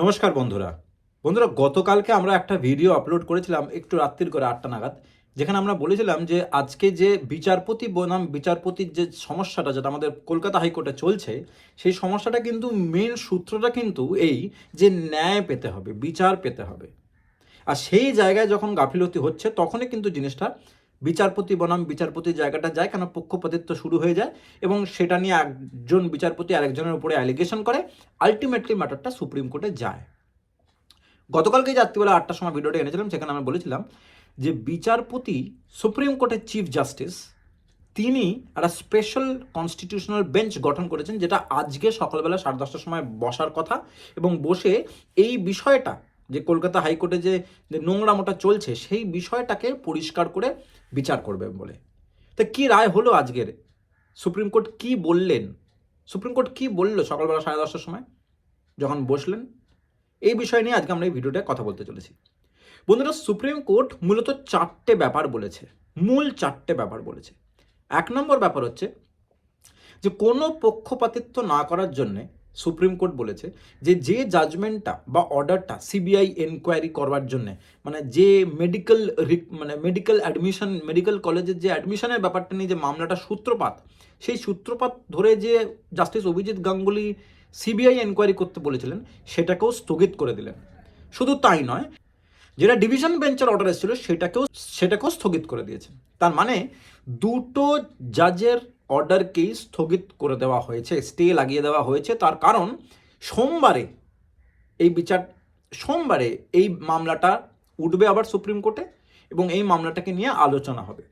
নমস্কার বন্ধুরা। বন্ধুরা, গতকালকে আমরা একটা ভিডিও আপলোড করেছিলাম একটু রাত্রির করে আটটা নাগাদ, যেখানে আমরা বলেছিলাম যে আজকে যে বিচারপতি বনাম, বিচারপতির যে সমস্যাটা যেটা আমাদের কলকাতা হাইকোর্টে চলছে, সেই সমস্যাটা কিন্তু মেন সূত্রটা কিন্তু এই যে ন্যায় পেতে হবে, বিচার পেতে হবে। আর সেই জায়গায় যখন গাফিলতি হচ্ছে, তখনই কিন্তু জিনিসটা বিচারপতি বনাম বিচারপতির জায়গাটা যায়, কেন পক্ষপাতিত্ব শুরু হয়ে যায় এবং সেটা নিয়ে একজন বিচারপতি আরেকজনের উপরে অ্যালিগেশন করে আলটিমেটলি ম্যাটারটা সুপ্রিম কোর্টে যায়। গতকালকে রাত্রিবেলা আটটার সময় ভিডিওটা এনেছিলাম, সেখানে আমরা বলেছিলাম যে বিচারপতি, সুপ্রিম কোর্টের চিফ জাস্টিস তিনি একটা স্পেশাল কনস্টিটিউশনাল বেঞ্চ গঠন করেছেন, যেটা আজকে সকালবেলা সাড়ে দশটার সময় বসার কথা এবং বসে এই বিষয়টা যে কলকাতা হাইকোর্টে যে যে নোংরামোটা চলছে, সেই বিষয়টাকে পরিষ্কার করে বিচার করবে বলে। তা কি রায় হলো আজকের? সুপ্রিম কোর্ট কি বললেন? সুপ্রিম কোর্ট কি বলল সকালবেলা সাড়ে দশটার সময়, যখন বসলেন? এই বিষয় নিয়ে আজকে আমরা এই ভিডিওটায় কথা বলতে চলেছি। বন্ধুরা, সুপ্রিম কোর্ট মূলত চারটে ব্যাপার বলেছে, মূল চারটে ব্যাপার বলেছে। এক নম্বর ব্যাপার হচ্ছে যে কোনো পক্ষপাতিত্ব না করার জন্যে সুপ্রিম কোর্ট বলেছে যে যে জাজমেন্টটা বা অর্ডারটা সিবিআই এনকোয়ারি করবার জন্যে মানে যে মেডিকেল মানে মেডিকেল অ্যাডমিশন মেডিকেল কলেজের যে অ্যাডমিশনের ব্যাপারটা নিয়ে যে মামলাটা সূত্রপাত, সেই সূত্রপাত ধরে যে justice Abhijit Ganguly CBI enquiry করতে বলেছিলেন, সেটাকেও স্থগিত করে দিলেন। শুধু তাই নয়, যেটা ডিভিশন বেঞ্চের অর্ডার এসেছিল, সেটাকেও সেটাকেও স্থগিত করে দিয়েছে। তার মানে দুটো জাজের অর্ডারকেই স্থগিত করে দেওয়া হয়েছে, স্টে লাগিয়ে দেওয়া হয়েছে। তার কারণ, সোমবারে এই বিচার, সোমবারে এই মামলাটা উঠবে আবার সুপ্রিম কোর্টে এবং এই মামলাটাকে নিয়ে আলোচনা হবে।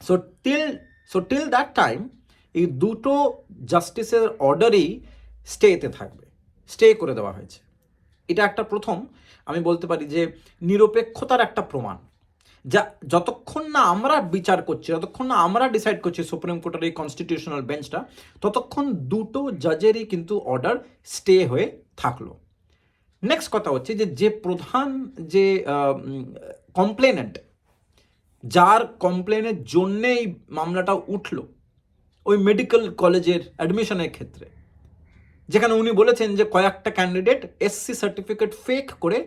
So till so till that time এই দুটো জাস্টিসের অর্ডারেই স্টেতে থাকবে স্টে করে দেওয়া হয়েছে। এটা একটা প্রথম। আমি বলতে পারি যে নিরপেক্ষতার একটা প্রমাণ। যা, যতক্ষণ না আমরা বিচার করছি, যতক্ষণ না আমরা ডিসাইড করছি সুপ্রিম কোর্টের এই কনস্টিটিউশনাল বেঞ্চটা ততক্ষণ দুটো জাজেরই কিন্তু অর্ডার স্টে হয়ে থাকল। নেক্সট কথা হচ্ছে যে যে প্রধান যে কমপ্লেনেন্ট যার কমপ্লেনের জন্যে এই মামলাটা উঠল, ওই মেডিকেল কলেজের অ্যাডমিশনের ক্ষেত্রে। যেখানে উনি বলেছেন যে, কয়েকটা ক্যান্ডিডেট এসসি সার্টিফিকেট ফেক করে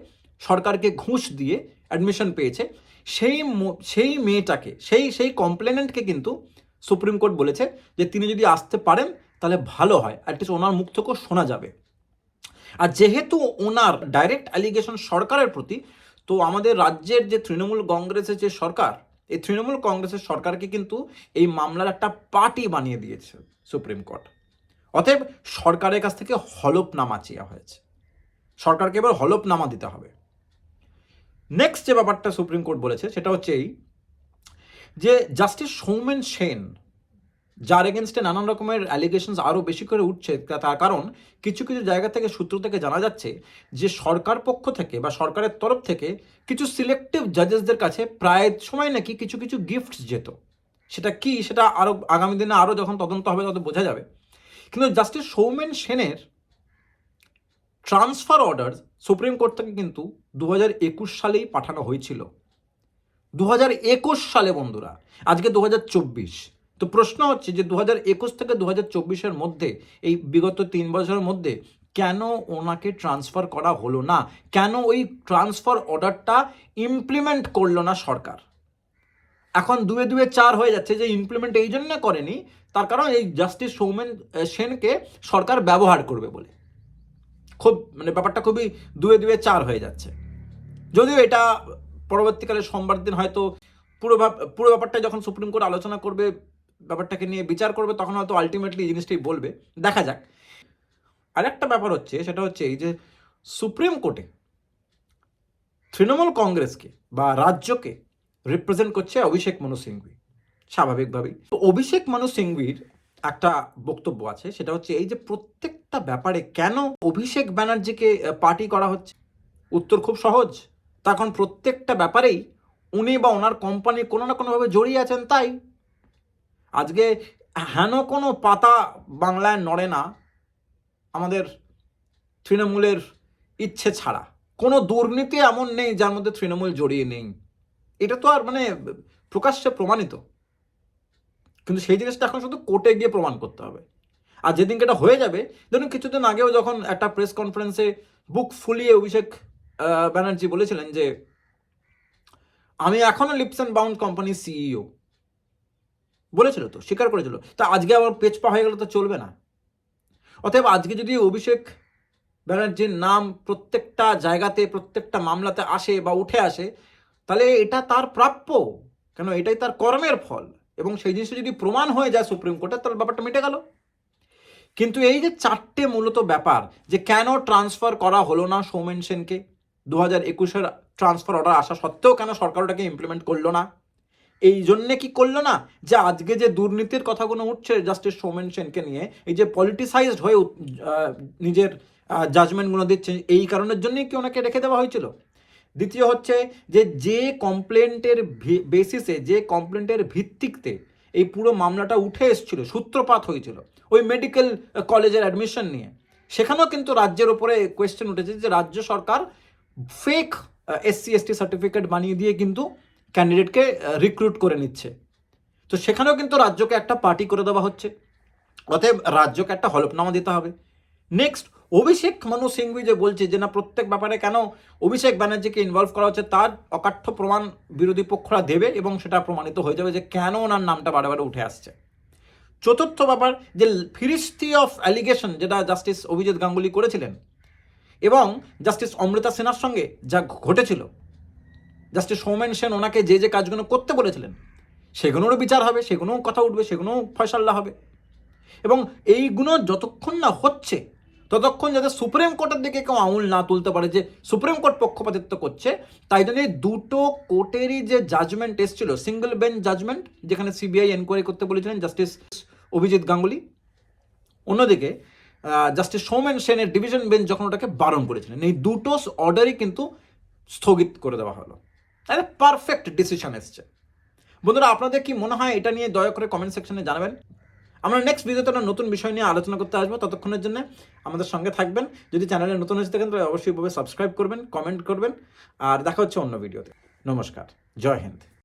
সরকারকে ঘুষ দিয়ে অ্যাডমিশন পেয়েছে। সেই সেই মেয়েটাকে, সেই সেই কমপ্লেনেন্টকে কিন্তু সুপ্রিম কোর্ট বলেছে যে তিনি যদি আসতে পারেন, তাহলে ভালো হয়। অ্যাটলিস্ট ওনার মুখ থেকেও শোনা যাবে। আর যেহেতু ওনার ডাইরেক্ট অ্যালিগেশন সরকারের প্রতি, তো আমাদের রাজ্যের যে তৃণমূল কংগ্রেসের যে সরকার, এই তৃণমূল কংগ্রেসের সরকারকে কিন্তু এই মামলার একটা পার্টি বানিয়ে দিয়েছে সুপ্রিম কোর্ট অতএব সরকারের কাছ থেকে হলফনামা চেয়া হয়েছে। সরকারকে এবার হলফনামা দিতে হবে। নেক্সট যে ব্যাপারটা সুপ্রিম কোর্ট বলেছে, সেটা হচ্ছে এই যে জাস্টিস সৌমেন সেন যার এগেনস্টে নানান রকমের অ্যালিগেশনস আরও বেশি করে উঠছে তার কারণ কিছু কিছু জায়গা থেকে সূত্র থেকে জানা যাচ্ছে যে সরকার পক্ষ থেকে বা সরকারের তরফ থেকে কিছু সিলেক্টিভ জাজেসদের কাছে প্রায় সময় নাকি কিছু কিছু গিফটস যেত। সেটা কি? সেটা আরও আগামী দিনে আরও যখন তদন্ত হবে তত বোঝা যাবে। কিন্তু জাস্টিস সৌমেন সেনের ট্রান্সফার অর্ডার সুপ্রিম কোর্ট থেকে কিন্তু দু হাজার একুশ সালেই পাঠানো হয়েছিল। দু হাজার একুশ সালে বন্ধুরা, আজকে দু হাজার চব্বিশ। তো প্রশ্ন হচ্ছে যে দু থেকে দু হাজার মধ্যে, এই বিগত তিন বছরের মধ্যে কেন ওনাকে ট্রান্সফার করা হলো না? কেন ওই ট্রান্সফার অর্ডারটা ইমপ্লিমেন্ট করল না সরকার? এখন দুয়ে দুয়ে চার হয়ে যাচ্ছে যে ইমপ্লিমেন্ট এই জন্য করেনি, তার কারণ এই জাস্টিস সৌমেন সেনকে সরকার ব্যবহার করবে বলে। খুব মানে ব্যাপারটা খুবই দুয়ে দুয়ে চার হয়ে যাচ্ছে। যদিও এটা পরবর্তীকালে সোমবার দিন হয়তো পুরো পুরো ব্যাপারটা যখন সুপ্রিম কোর্ট আলোচনা করবে, ব্যাপারটাকে নিয়ে বিচার করবে, তখন হয়তো আলটিমেটলি জিনিসটাই বলবে। দেখা যাক। আরেকটা ব্যাপার হচ্ছে, সেটা হচ্ছে এই যে সুপ্রিম কোর্টে তৃণমূল কংগ্রেসকে বা রাজ্যকে রিপ্রেজেন্ট করছে অভিষেক মনু সিংভি, স্বাভাবিকভাবেই। তো অভিষেক মনু সিংভির একটা বক্তব্য আছে, সেটা হচ্ছে এই যে প্রত্যেকটা ব্যাপারে কেন অভিষেক ব্যানার্জিকে পার্টি করা হচ্ছে? উত্তর খুব সহজ। তখন প্রত্যেকটা ব্যাপারেই উনি বা ওনার কোম্পানি কোনো না কোনোভাবে জড়িয়ে আছেন তাই। আজকে হেন কোনো পাতা বাংলায় নড়ে না, আমাদের তৃণমূলের ইচ্ছে ছাড়া। কোনো দুর্নীতি এমন নেই যার মধ্যে তৃণমূল জড়িয়ে নেই। এটা তো আর মানে প্রকাশ্যে প্রমাণিত। কিন্তু সেই জিনিসটা এখন শুধু কোর্টে গিয়ে প্রমাণ করতে হবে। আর যেদিনকে এটা হয়ে যাবে, ধরুন কিছুদিন আগেও যখন একটা প্রেস কনফারেন্সে বুক ফুলিয়ে অভিষেক ব্যানার্জি বলেছিলেন যে, আমি এখনও লিপস অ্যান্ড বাউন্ড কোম্পানির সিইও বলেছিল তো, স্বীকার করেছিল। তা আজকে আবার পেচপা হয়ে গেলে তো চলবে না? অতএব আজকে যদি অভিষেক ব্যানার্জির নাম প্রত্যেকটা জায়গাতে, প্রত্যেকটা মামলাতে আসে বা উঠে আসে, তাহলে এটা তার প্রাপ্য। কেন? এটাই তার কর্মের ফল। এবং সেই জিনিসটা যদি প্রমাণ হয়ে যায় সুপ্রিম কোর্টে, তাহলে ব্যাপারটা মিটে গেল। কিন্তু এই যে চারটে মূলত ব্যাপার, যে কেন ট্রান্সফার করা হলো না সৌমেন সেনকে দু হাজার একুশের ট্রান্সফার অর্ডার আসা সত্ত্বেও কেন সরকার ওটাকে ইমপ্লিমেন্ট করল না? এই জন্যে কি করল না? যে আজকে যে দুর্নীতির কথাগুলো উঠছে জাস্টিস সৌমেন সেনকে নিয়ে, এই যে পলিটিসাইজড হয়ে নিজের জাজমেন্টগুলো দিচ্ছে, এই কারণের জন্যই কি ওনাকে রেখে দেওয়া হয়েছিল? দ্বিতীয় হচ্ছে যে যে কমপ্লেন্টের বেসিসে যে কমপ্লেন্টের ভিত্তিতে এই পুরো মামলাটা উঠে এসেছিল, সূত্রপাত হয়েছিল, ওই মেডিকেল কলেজের অ্যাডমিশন নিয়ে, সেখানেও কিন্তু রাজ্যের ওপরে কোয়েশ্চেন উঠেছে যে, রাজ্য সরকার ফেক এসসি এসটি সার্টিফিকেট বানিয়ে দিয়ে কিন্তু ক্যান্ডিডেটকে রিক্রুট করে নিচ্ছে। তো সেখানেও কিন্তু রাজ্যকে একটা পার্টি করে দেওয়া হচ্ছে। অতএব রাজ্যকে একটা হলফনামা দিতে হবে। নেক্সট অভিষেক মানু সিংভি যে বলছে যে, না, প্রত্যেক ব্যাপারে কেন অভিষেক ব্যানার্জিকে ইনভলভ করা হচ্ছে, তার অকাঠ্য প্রমাণ বিরোধী পক্ষরা দেবে এবং সেটা প্রমাণিত হয়ে যাবে যে কেন ওনার নামটা বারে বারে উঠে আসছে। চতুর্থ ব্যাপার, যে ফিরিস্তি অফ অ্যালিগেশন যেটা জাস্টিস অভিজিৎ গাঙ্গুলি করেছিলেন এবং জাস্টিস অমৃতা সেনার সঙ্গে যা ঘটেছিল, জাস্টিস সৌমেন সেন ওনাকে যে যে কাজগুলো করতে বলেছিলেন, সেগুলোরও বিচার হবে, সেগুলোও কথা উঠবে, সেগুলোও ফয়সাল্লা হবে। এবং এইগুলো যতক্ষণ না হচ্ছে, ততক্ষণ যাতে সুপ্রিম কোর্টের দিকে কেউ আঙুল না তুলতে পারে যে সুপ্রিম কোর্ট পক্ষপাতিত্ব করছে, তাই জন্য দুটো কোর্টেরই যে জাজমেন্ট এসেছিল সিঙ্গেল বেঞ্চ জাজমেন্ট যেখানে সিবিআই এনকোয়ারি করতে বলেছিলেন জাস্টিস অভিজিৎ গাঙ্গুলি। অন্যদিকে জাস্টিস সৌমেন সেনের ডিভিশন বেঞ্চ যখন ওটাকে বারণ করেছিলেন, এই দুটো অর্ডারই কিন্তু স্থগিত করে দেওয়া হলো। একটা পারফেক্ট ডিসিশন এসছে। বন্ধুরা, আপনাদের কি মনে হয় এটা নিয়ে দয়া করে কমেন্ট সেকশনে জানাবেন? আমরা নেক্সট ভিডিওতে একটা নতুন বিষয় নিয়ে আলোচনা করতে আসব, ততক্ষণের জন্য আমাদের সঙ্গে থাকবেন। যদি চ্যানেলে নতুন এসে থাকেন, তাহলে অবশ্যইভাবে সাবস্ক্রাইব করবেন কমেন্ট করবেন, আর দেখা হচ্ছে অন্য ভিডিওতে নমস্কার, জয় হিন্দ।